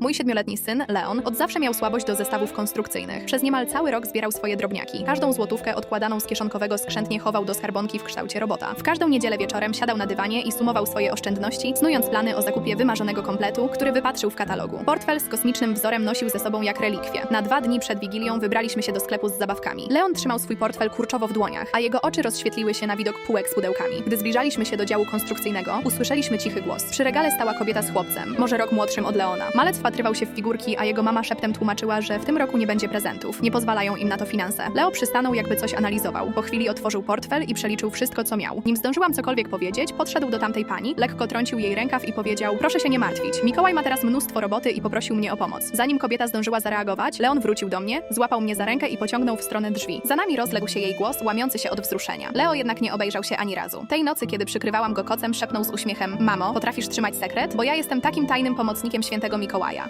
Mój siedmioletni syn, Leon, od zawsze miał słabość do zestawów konstrukcyjnych. Przez niemal cały rok zbierał swoje drobniaki. Każdą złotówkę odkładaną z kieszonkowego skrzętnie chował do skarbonki w kształcie robota. W każdą niedzielę wieczorem siadał na dywanie i sumował swoje oszczędności, snując plany o zakupie wymarzonego kompletu, który wypatrzył w katalogu. Portfel z kosmicznym wzorem nosił ze sobą jak relikwie. Na dwa dni przed Wigilią wybraliśmy się do sklepu z zabawkami. Leon trzymał swój portfel kurczowo w dłoniach, a jego oczy rozświetliły się na widok półek z pudełkami. Gdy zbliżaliśmy się do działu konstrukcyjnego, usłyszeliśmy cichy głos. Przy regale stała kobieta z chłopcem, może rok młodszym od Leona. Malec wpatrywał się w figurki, a jego mama szeptem tłumaczyła, że w tym roku nie będzie prezentów. Nie pozwalają im na to finanse. Leo przystanął, jakby coś analizował. Po chwili otworzył portfel i przeliczył wszystko, co miał. Nim zdążyłam cokolwiek powiedzieć, podszedł do tamtej pani, lekko trącił jej rękaw i powiedział: Proszę się nie martwić. Mikołaj ma teraz mnóstwo roboty i poprosił mnie o pomoc. Zanim kobieta zdążyła zareagować, Leon wrócił do mnie, złapał mnie za rękę i pociągnął w stronę drzwi. Za nami rozległ się jej głos, łamiący się od wzruszenia. Leo jednak nie obejrzał się ani razu. Tej nocy, kiedy przykrywałam go kocem, szepnął z uśmiechem: Mamo, potrafisz trzymać sekret? Bo ja jestem takim tajnym pomocnikiem świętego Mikołaja.